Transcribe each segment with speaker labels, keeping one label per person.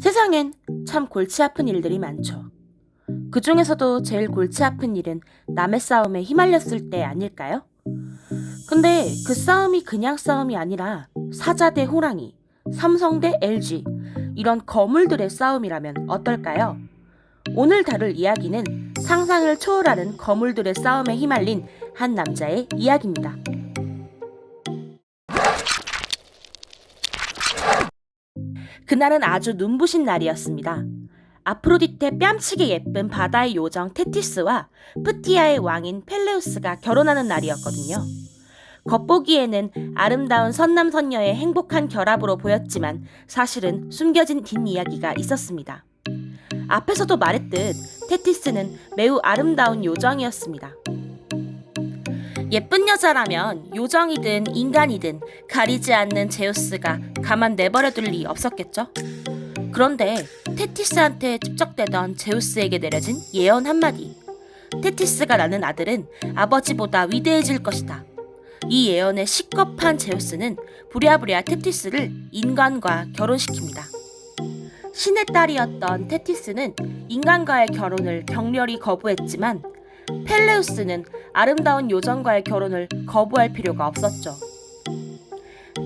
Speaker 1: 세상엔 참 골치 아픈 일들이 많죠. 그 중에서도 제일 골치 아픈 일은 남의 싸움에 휘말렸을 때 아닐까요? 근데 그 싸움이 그냥 싸움이 아니라 사자 대 호랑이, 삼성 대 LG, 이런 거물들의 싸움이라면 어떨까요? 오늘 다룰 이야기는 상상을 초월하는 거물들의 싸움에 휘말린 한 남자의 이야기입니다. 그날은 아주 눈부신 날이었습니다. 아프로디테 뺨치게 예쁜 바다의 요정 테티스와 프티아의 왕인 펠레우스가 결혼하는 날이었거든요. 겉보기에는 아름다운 선남선녀의 행복한 결합으로 보였지만 사실은 숨겨진 뒷이야기가 있었습니다. 앞에서도 말했듯 테티스는 매우 아름다운 요정이었습니다. 예쁜 여자라면 요정이든 인간이든 가리지 않는 제우스가 가만 내버려둘 리 없었겠죠? 그런데 테티스한테 집적되던 제우스에게 내려진 예언 한마디. 테티스가 낳는 아들은 아버지보다 위대해질 것이다. 이 예언에 시겁한 제우스는 부랴부랴 테티스를 인간과 결혼시킵니다. 신의 딸이었던 테티스는 인간과의 결혼을 격렬히 거부했지만 펠레우스는 아름다운 요정과의 결혼을 거부할 필요가 없었죠.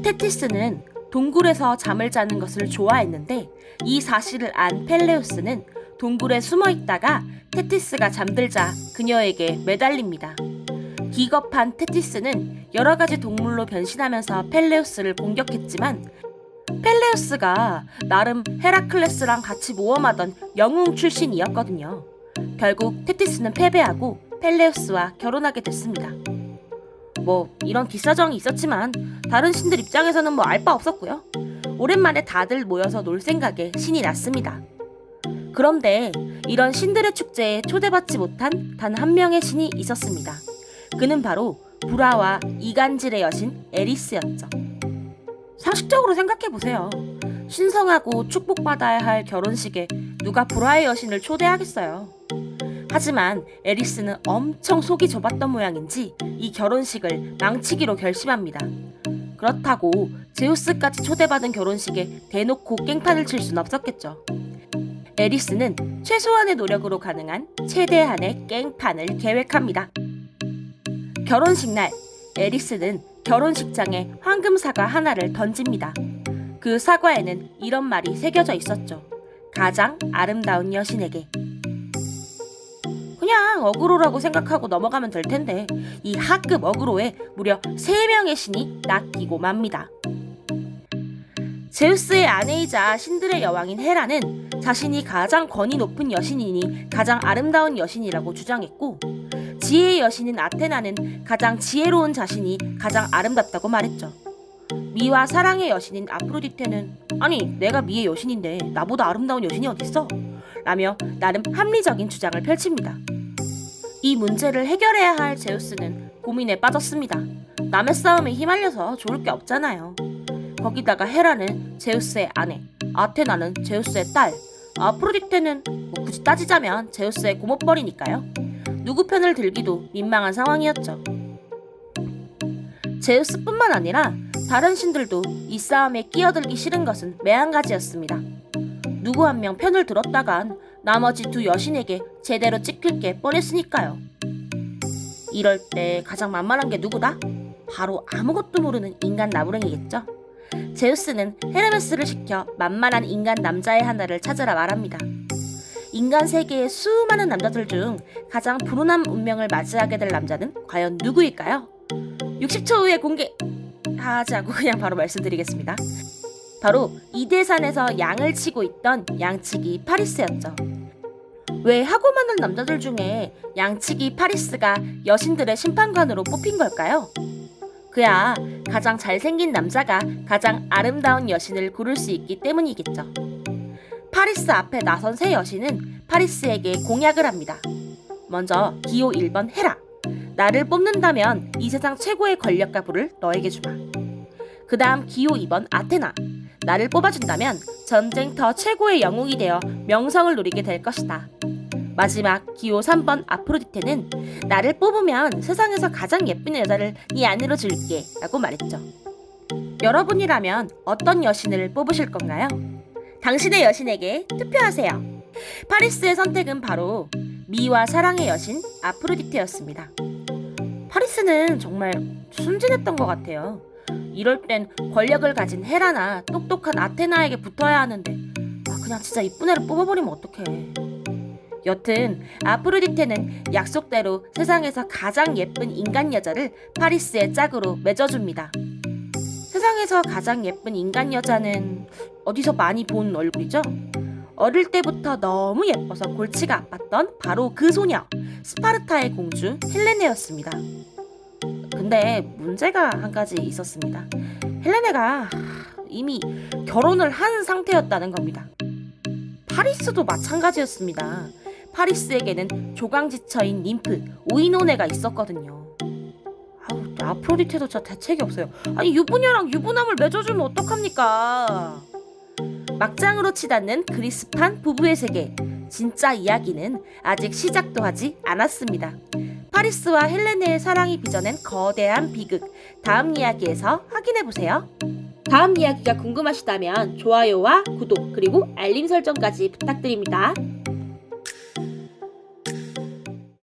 Speaker 1: 테티스는 동굴에서 잠을 자는 것을 좋아했는데 이 사실을 안 펠레우스는 동굴에 숨어 있다가 테티스가 잠들자 그녀에게 매달립니다. 기겁한 테티스는 여러 가지 동물로 변신하면서 펠레우스를 공격했지만 펠레우스가 나름 헤라클레스랑 같이 모험하던 영웅 출신이었거든요. 결국 테티스는 패배하고 펠레우스와 결혼하게 됐습니다. 뭐 이런 뒷사정이 있었지만 다른 신들 입장에서는 뭐 알 바 없었고요. 오랜만에 다들 모여서 놀 생각에 신이 났습니다. 그런데 이런 신들의 축제에 초대받지 못한 단 한 명의 신이 있었습니다. 그는 바로 브라와 이간질의 여신 에리스였죠. 상식적으로 생각해 보세요. 신성하고 축복받아야 할 결혼식에 누가 브라의 여신을 초대하겠어요. 하지만 에리스는 엄청 속이 좁았던 모양인지 이 결혼식을 망치기로 결심합니다. 그렇다고 제우스까지 초대받은 결혼식에 대놓고 깽판을 칠 순 없었겠죠. 에리스는 최소한의 노력으로 가능한 최대한의 깽판을 계획합니다. 결혼식 날, 에리스는 결혼식장에 황금 사과 하나를 던집니다. 그 사과에는 이런 말이 새겨져 있었죠. 가장 아름다운 여신에게. 그냥 어그로라고 생각하고 넘어가면 될 텐데 이 하급 어그로에 무려 3명의 신이 낚이고 맙니다. 제우스의 아내이자 신들의 여왕인 헤라는 자신이 가장 권위 높은 여신이니 가장 아름다운 여신이라고 주장했고 지혜의 여신인 아테나는 가장 지혜로운 자신이 가장 아름답다고 말했죠. 미와 사랑의 여신인 아프로디테는 아니 내가 미의 여신인데 나보다 아름다운 여신이 어딨어? 라며 나름 합리적인 주장을 펼칩니다. 이 문제를 해결해야 할 제우스는 고민에 빠졌습니다. 남의 싸움에 휘말려서 좋을 게 없잖아요. 거기다가 헤라는 제우스의 아내, 아테나는 제우스의 딸, 아프로디테는 뭐 굳이 따지자면 제우스의 고모뻘이니까요. 누구 편을 들기도 민망한 상황이었죠. 제우스뿐만 아니라 다른 신들도 이 싸움에 끼어들기 싫은 것은 매한가지였습니다. 누구 한 명 편을 들었다간 나머지 두 여신에게 제대로 찍힐 게 뻔했으니까요. 이럴 때 가장 만만한 게 누구다? 바로 아무것도 모르는 인간 나부랭이겠죠. 제우스는 헤르메스를 시켜 만만한 인간 남자의 하나를 찾으라 말합니다. 인간 세계의 수많은 남자들 중 가장 불운한 운명을 맞이하게 될 남자는 과연 누구일까요? 60초 후에 공개하지 않고 그냥 바로 말씀드리겠습니다. 바로 이대산에서 양을 치고 있던 양치기 파리스였죠. 왜 하고 많은 남자들 중에 양치기 파리스가 여신들의 심판관으로 뽑힌 걸까요? 그야 가장 잘생긴 남자가 가장 아름다운 여신을 고를 수 있기 때문이겠죠. 파리스 앞에 나선 새 여신은 파리스에게 공약을 합니다. 먼저 기호 1번 헤라. 나를 뽑는다면 이 세상 최고의 권력과 부를 너에게 주마. 그 다음 기호 2번 아테나. 나를 뽑아준다면 전쟁터 최고의 영웅이 되어 명성을 누리게 될 것이다. 마지막 기호 3번 아프로디테는 나를 뽑으면 세상에서 가장 예쁜 여자를 네 아내로 줄게 라고 말했죠. 여러분이라면 어떤 여신을 뽑으실 건가요? 당신의 여신에게 투표하세요. 파리스의 선택은 바로 미와 사랑의 여신 아프로디테였습니다. 파리스는 정말 순진했던 것 같아요. 이럴 땐 권력을 가진 헤라나 똑똑한 아테나에게 붙어야 하는데 아, 그냥 진짜 이쁜 애를 뽑아버리면 어떡해. 여튼 아프로디테는 약속대로 세상에서 가장 예쁜 인간 여자를 파리스의 짝으로 맺어줍니다. 세상에서 가장 예쁜 인간 여자는 어디서 많이 본 얼굴이죠? 어릴 때부터 너무 예뻐서 골치가 아팠던 바로 그 소녀 스파르타의 공주 헬레네였습니다. 근데 문제가 한 가지 있었습니다. 헬레네가 이미 결혼을 한 상태였다는 겁니다. 파리스도 마찬가지였습니다. 파리스에게는 조강지처인 님프 오이노네가 있었거든요. 아우 아프로디테도 진짜 대책이 없어요. 아니 유부녀랑 유부남을 맺어주면 어떡합니까? 막장으로 치닫는 그리스판 부부의 세계. 진짜 이야기는 아직 시작도 하지 않았습니다. 파리스와 헬레네의 사랑이 빚어낸 거대한 비극. 다음 이야기에서 확인해 보세요. 다음 이야기가 궁금하시다면 좋아요와 구독 그리고 알림 설정까지 부탁드립니다.